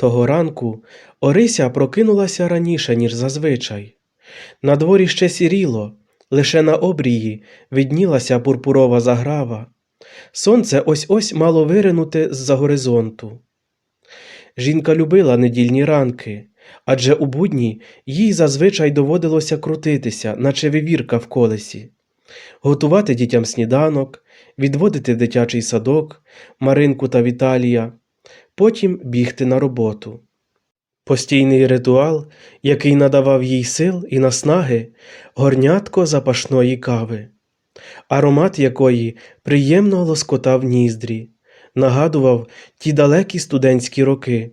Того ранку Орися прокинулася раніше, ніж зазвичай. На дворі ще сіріло, лише на обрії виднілася пурпурова заграва. Сонце ось ось мало виринути з-за горизонту. Жінка любила недільні ранки, адже у будні їй зазвичай доводилося крутитися, наче вивірка в колесі, готувати дітям сніданок, відводити дитячий садок, Маринку та Віталія, потім бігти на роботу. Постійний ритуал, який надавав їй сил і наснаги, горнятко запашної кави, аромат якої приємно лоскотав ніздрі, нагадував ті далекі студентські роки,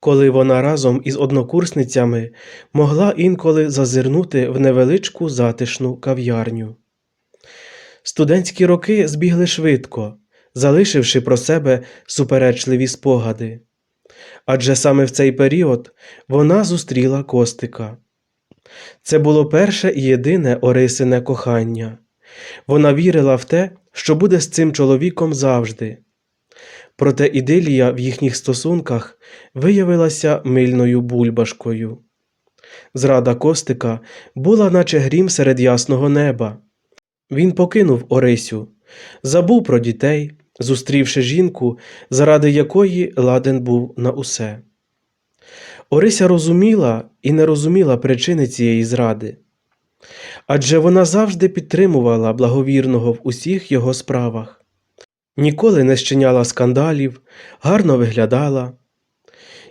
коли вона разом із однокурсницями могла інколи зазирнути в невеличку затишну кав'ярню. Студентські роки збігли швидко, залишивши про себе суперечливі спогади. Адже саме в цей період вона зустріла Костика. Це було перше і єдине Орисине кохання. Вона вірила в те, що буде з цим чоловіком завжди. Проте ідилія в їхніх стосунках виявилася мильною бульбашкою. Зрада Костика була, наче грім серед ясного неба. Він покинув Орисю, забув про дітей, зустрівши жінку, заради якої ладен був на усе. Орися розуміла і не розуміла причини цієї зради. Адже вона завжди підтримувала благовірного в усіх його справах, ніколи не щиняла скандалів, гарно виглядала,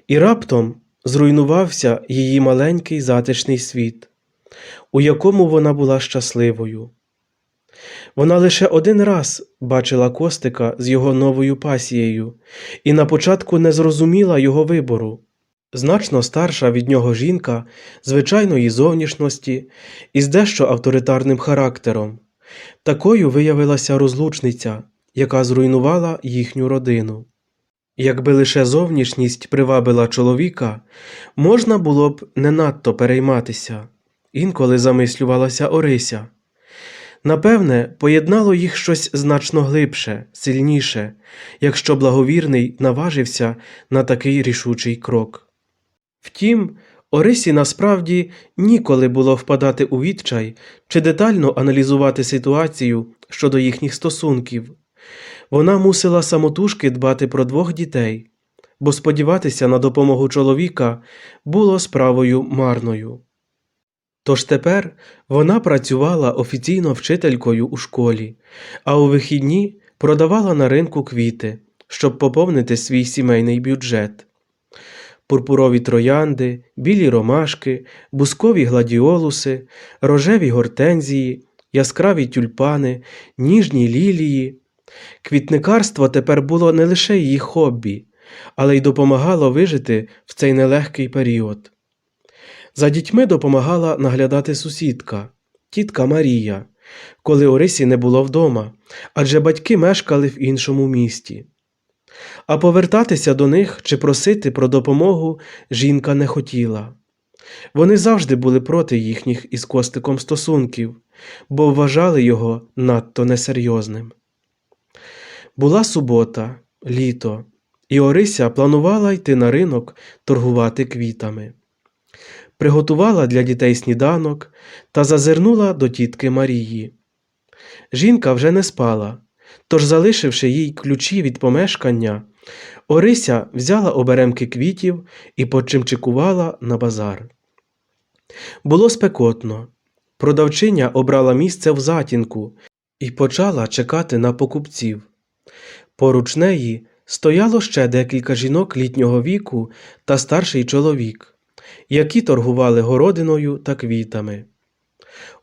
і раптом зруйнувався її маленький затишний світ, у якому вона була щасливою. Вона лише один раз бачила Костика з його новою пасією і на початку не зрозуміла його вибору. Значно старша від нього жінка звичайної зовнішності і з дещо авторитарним характером. Такою виявилася розлучниця, яка зруйнувала їхню родину. Якби лише зовнішність привабила чоловіка, можна було б не надто перейматися, інколи замислювалася Орися. Напевне, поєднало їх щось значно глибше, сильніше, якщо благовірний наважився на такий рішучий крок. Втім, Орисі насправді ніколи було впадати у відчай чи детально аналізувати ситуацію щодо їхніх стосунків. Вона мусила самотужки дбати про двох дітей, бо сподіватися на допомогу чоловіка було справою марною. Тож тепер вона працювала офіційно вчителькою у школі, а у вихідні продавала на ринку квіти, щоб поповнити свій сімейний бюджет. Пурпурові троянди, білі ромашки, бускові гладіолуси, рожеві гортензії, яскраві тюльпани, ніжні лілії. Квітникарство тепер було не лише її хобі, але й допомагало вижити в цей нелегкий період. За дітьми допомагала наглядати сусідка, тітка Марія, коли Орисі не було вдома, адже батьки мешкали в іншому місті. А повертатися до них чи просити про допомогу жінка не хотіла. Вони завжди були проти їхніх із Костиком стосунків, бо вважали його надто несерйозним. Була субота, літо, і Орися планувала йти на ринок торгувати квітами приготувала для дітей сніданок та зазирнула до тітки Марії. Жінка вже не спала, тож, залишивши їй ключі від помешкання, Орися взяла оберемки квітів і почимчикувала на базар. Було спекотно. Продавчиня обрала місце в затінку і почала чекати на покупців. Поруч неї стояло ще декілька жінок літнього віку та старший чоловік які торгували городиною та квітами.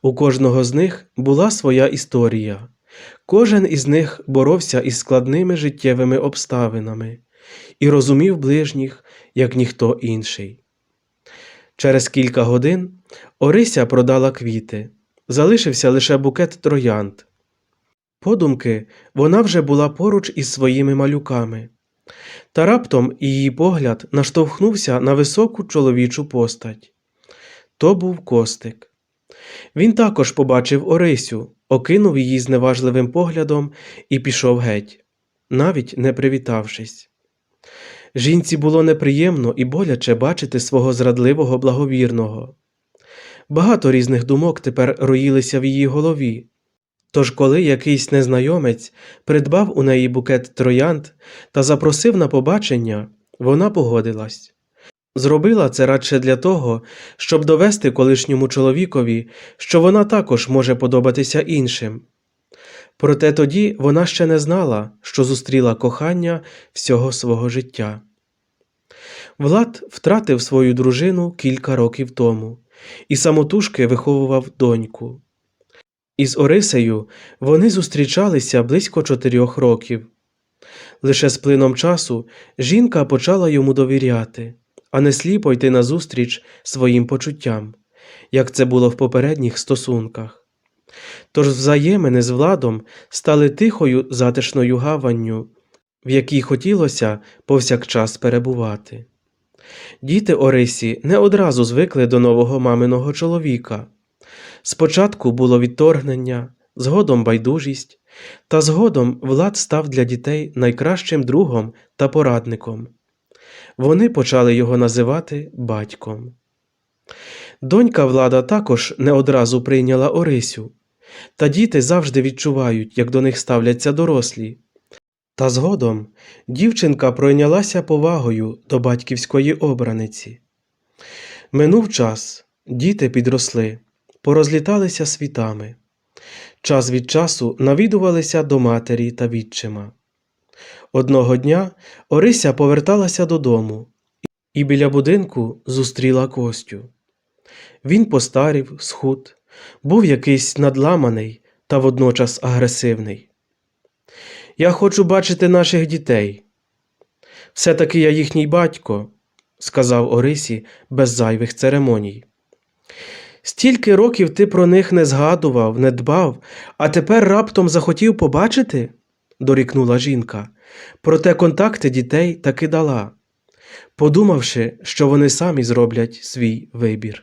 У кожного з них була своя історія, кожен із них боровся із складними життєвими обставинами і розумів ближніх, як ніхто інший. Через кілька годин Орися продала квіти, залишився лише букет троянд. Подумки вона вже була поруч із своїми малюками. Та раптом її погляд наштовхнувся на високу чоловічу постать. То був Костик. Він також побачив Орисю, окинув її зневажливим поглядом і пішов геть, навіть не привітавшись. Жінці було неприємно і боляче бачити свого зрадливого благовірного. Багато різних думок тепер роїлися в її голові. Тож, коли якийсь незнайомець придбав у неї букет троянд та запросив на побачення, вона погодилась. Зробила це радше для того, щоб довести колишньому чоловікові, що вона також може подобатися іншим. Проте тоді вона ще не знала, що зустріла кохання всього свого життя. Влад втратив свою дружину кілька років тому і самотужки виховував доньку. Із Орисею вони зустрічалися близько чотирьох років. Лише з плином часу жінка почала йому довіряти, а не сліпо йти назустріч своїм почуттям, як це було в попередніх стосунках. Тож взаємини з владом стали тихою затишною гаванню, в якій хотілося повсякчас перебувати. Діти Орисі не одразу звикли до нового маминого чоловіка. Спочатку було відторгнення, згодом байдужість, та згодом Влад став для дітей найкращим другом та порадником. Вони почали його називати батьком. Донька влада також не одразу прийняла Орисю, та діти завжди відчувають, як до них ставляться дорослі. Та згодом дівчинка пройнялася повагою до батьківської обраниці. Минув час, діти підросли, порозліталися світами. Час від часу навідувалися до матері та відчима. Одного дня Орися поверталася додому і біля будинку зустріла Костю. Він постарів, схуд, був якийсь надламаний та водночас агресивний. Я хочу бачити наших дітей. Все таки я їхній батько, сказав Орисі без зайвих церемоній. Стільки років ти про них не згадував, не дбав, а тепер раптом захотів побачити? дорікнула жінка. Проте контакти дітей таки дала, подумавши, що вони самі зроблять свій вибір.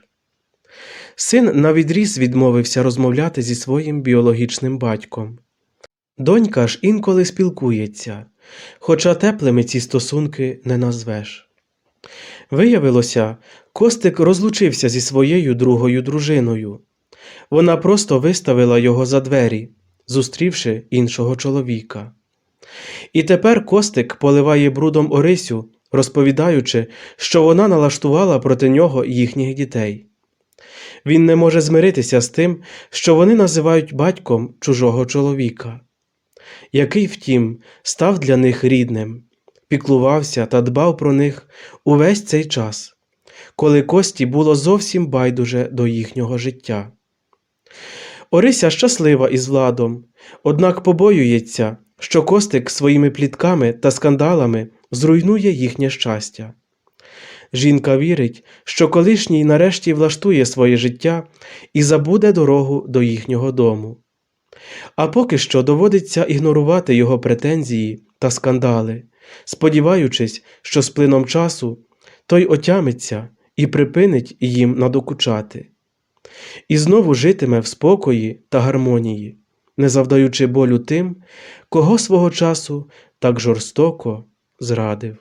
Син навідріз відмовився розмовляти зі своїм біологічним батьком. Донька ж інколи спілкується, хоча теплими ці стосунки не назвеш. Виявилося, Костик розлучився зі своєю другою дружиною. Вона просто виставила його за двері, зустрівши іншого чоловіка. І тепер Костик поливає брудом Орисю, розповідаючи, що вона налаштувала проти нього їхніх дітей. Він не може змиритися з тим, що вони називають батьком чужого чоловіка, який, втім, став для них рідним, піклувався та дбав про них увесь цей час, коли Кості було зовсім байдуже до їхнього життя. Орися щаслива із владом, однак побоюється, що Костик своїми плітками та скандалами зруйнує їхнє щастя. Жінка вірить, що колишній нарешті влаштує своє життя і забуде дорогу до їхнього дому. А поки що доводиться ігнорувати його претензії та скандали, сподіваючись, що з плином часу той отямиться і припинить їм надокучати, і знову житиме в спокої та гармонії, не завдаючи болю тим, кого свого часу так жорстоко зрадив.